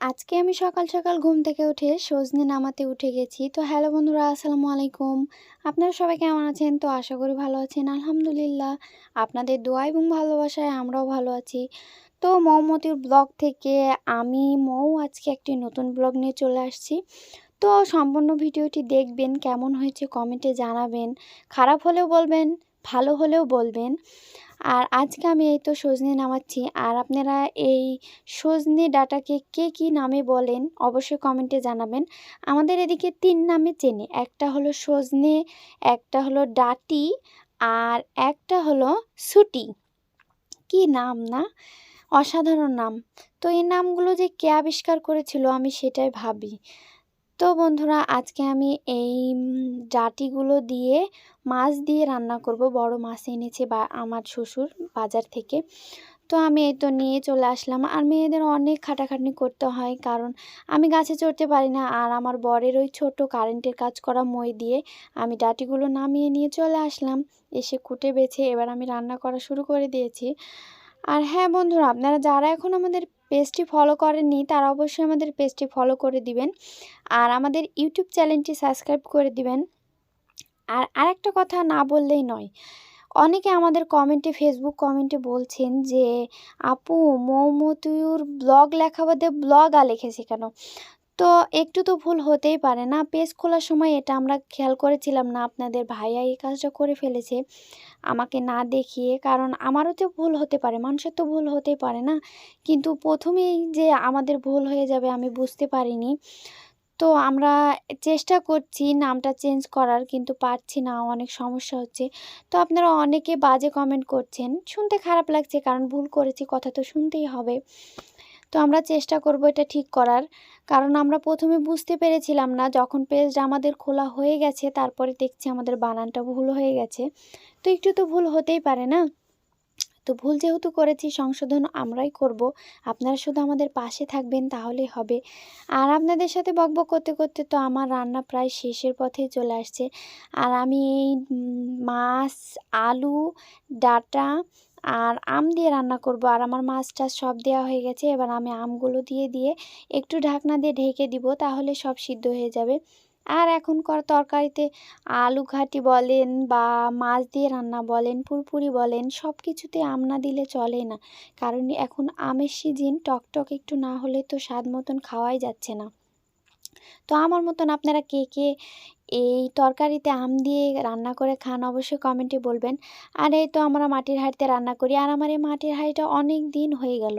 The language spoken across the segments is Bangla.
আজকে আমি সকাল সকাল ঘুম থেকে উঠে সজনে নামাতে উঠে গেছি। তো হ্যালো বন্ধুরা, আসসালামু আলাইকুম। আপনারা সবাই কেমন আছেন? তো আশা করি ভালো আছেন, আলহামদুলিল্লাহ। আপনাদের দোয়া এবং ভালোবাসায় আমরাও ভালো আছি। তো মৌমতির ব্লগ থেকে আমি, মৌ, আজকে একটি নতুন ব্লগ নিয়ে চলে আসছি। তো সম্পূর্ণ ভিডিওটি দেখবেন, কেমন হয়েছে কমেন্টে জানাবেন। খারাপ হলেও বলবেন, ভালো হলেও বলবেন। আর আজকে আমি এই তো সজনে নামাচ্ছি। আর আপনারা এই সজনে ডাটাকে কে কী নামে বলেন অবশ্যই কমেন্টে জানাবেন। আমাদের এদিকে তিন নামে চেনে। একটা হলো সজনে, একটা হলো ডাটি আর একটা হলো সুটি। কি নাম না? অসাধারণ নাম। তো এই নামগুলো যে কে আবিষ্কার করেছিল আমি সেটাই ভাবি। তো বন্ধুরা, আজকে আমি এই ডাটিগুলো দিয়ে মাছ দিয়ে রান্না করব। বড় মাছ এনেছে বা, আমার শ্বশুর বাজার থেকে। তো আমি এই তো নিয়ে চলে আসলাম। আর মেয়েদের অনেক খাটাখাটনি করতে হয়, কারণ আমি গাছে চড়তে পারি না। আর আমার বরের ওই ছোট কারেন্টের কাজ করা মই দিয়ে আমি ডাটিগুলো নামিয়ে নিয়ে চলে আসলাম। এসে কুটে বেছে এবার আমি রান্না করা শুরু করে দিয়েছি। আর হ্যাঁ বন্ধুরা, আপনারা যারা এখন আমাদের পেজটি ফলো করেননি, তারা অবশ্যই আমাদের পেজটি ফলো করে দিবেন। আর আমাদের ইউটিউব চ্যানেলটি সাবস্ক্রাইব করে দিবেন। আর আরেকটা কথা না বললেই নয়, অনেকে আমাদের কমেন্টে ফেসবুক কমেন্টে বলছেন যে, আপু, মৌমতুর ব্লগ লেখা বাদে ব্লগা লিখেছে কেন? তো একটু তো ভুল হতেই পারে না। পেজ খোলার সময় এটা আমরা খেয়াল করেছিলাম না, আপনাদের ভাইয়া এই কাজটা করে ফেলেছে। আমাকে না দেখিয়ে, কারণ আমারও তো ভুল হতে পারে, মানুষের তো ভুল হতেই পারে না। কিন্তু প্রথমেই যে আমাদের ভুল হয়ে যাবে আমি বুঝতে পারিনি। তো আমরা চেষ্টা করছি নামটা চেঞ্জ করার, কিন্তু পারছি না, অনেক সমস্যা হচ্ছে। তো আপনারা অনেকে বাজে কমেন্ট করছেন, শুনতে খারাপ লাগছে, কারণ ভুল করেছি, কথা তো শুনতেই হবে। তো আমরা চেষ্টা করব এটা ঠিক করার। কারণ আমরা প্রথমে বুঝতে পেরেছিলাম না, যখন পেজটা আমাদের খোলা হয়ে গেছে, তারপরে দেখছি আমাদের বানানটা ভুল হয়ে গেছে। তো একটু তো ভুল হতেই পারে না? তো ভুল যেহেতু করেছি, সংশোধন আমরাই করব। আপনারা শুধু আমাদের পাশে থাকবেন, তাহলেই হবে। আর আপনাদের সাথে বকবক করতে করতে তো আমার রান্না প্রায় শেষের পথেই চলে আসছে। আর আমি এই মাছ, আলু, ডাটা আর আম দিয়ে রান্না করব। আর আমার মাছটা সব দেওয়া হয়ে গেছে। এবার আমি আমগুলো দিয়ে দিয়ে একটু ঢাকনা দিয়ে ঢেকে দিব, তাহলে সব সিদ্ধ হয়ে যাবে। আর এখনকার তরকারিতে আলু ঘাটি বলেন বা মাছ দিয়ে রান্না বলেন, পুরপুরি বলেন সব কিছুতে আম না দিলে চলে না। কারণ এখন আমের সিজন টকটক একটু না হলে তো স্বাদ মতন খাওয়াই যাচ্ছে না। তো আমার মতন আপনারা কে কে এই তরকারিতে আম দিয়ে রান্না করে খান, অবশ্যই কমেন্টে বলবেন। আর এই তো আমরা মাটির হাঁড়িতে রান্না করি। আর আমার এই মাটির হাঁড়িটা অনেক দিন হয়ে গেল,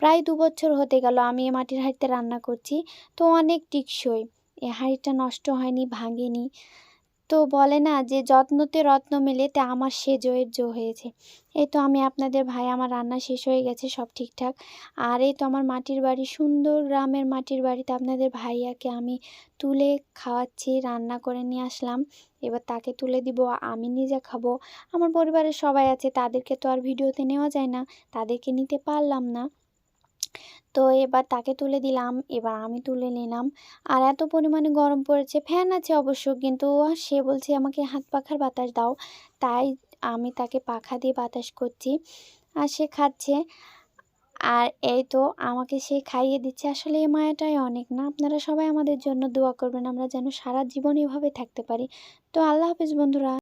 প্রায় দু বছর হতে গেল আমি এই মাটির হাঁড়িতে রান্না করছি। তো অনেক টিকসই এই হাঁড়িটা নষ্ট হয়নি, ভাঙেনি। তো বলে না যে যত্নতে রত্ন মেলে তে আমার সে জয়ের জো হয়েছে। এই তো আমি আপনাদের ভাই, আমার রান্না শেষ হয়ে গেছে, সব ঠিকঠাক। আর এই তো আমার মাটির বাড়ি, সুন্দর গ্রামের মাটির বাড়িতে আপনাদের ভাইয়াকে আমি তুলে খাওয়াচ্ছি, রান্না করে নিয়ে আসলাম। এবার তাকে তুলে দিব, আমি নিজে খাব। আমার পরিবারের সবাই আছে, তাদেরকে তো আর ভিডিওতে নেওয়া যায় না, তাদেরকে নিতে পারলাম না। তো এবার তাকে তুলে দিলাম, এবার আমি তুলে নিলাম। আর এত পরিমাণে গরম পড়েছে, ফ্যান আছে অবশ্য, কিন্তু সে বলছে আমাকে হাত পাখার বাতাস দাও। তাই আমি তাকে পাখা দিয়ে বাতাস করছি, আর সে খাচ্ছে। আর এই তো আমাকে সে খাইয়ে দিচ্ছে। আসলে এই মায়াটাই অনেক না? আপনারা সবাই আমাদের জন্য দোয়া করবেন, আমরা যেন সারা জীবন এভাবে থাকতে পারি। তো আল্লাহ হাফিজ বন্ধুরা।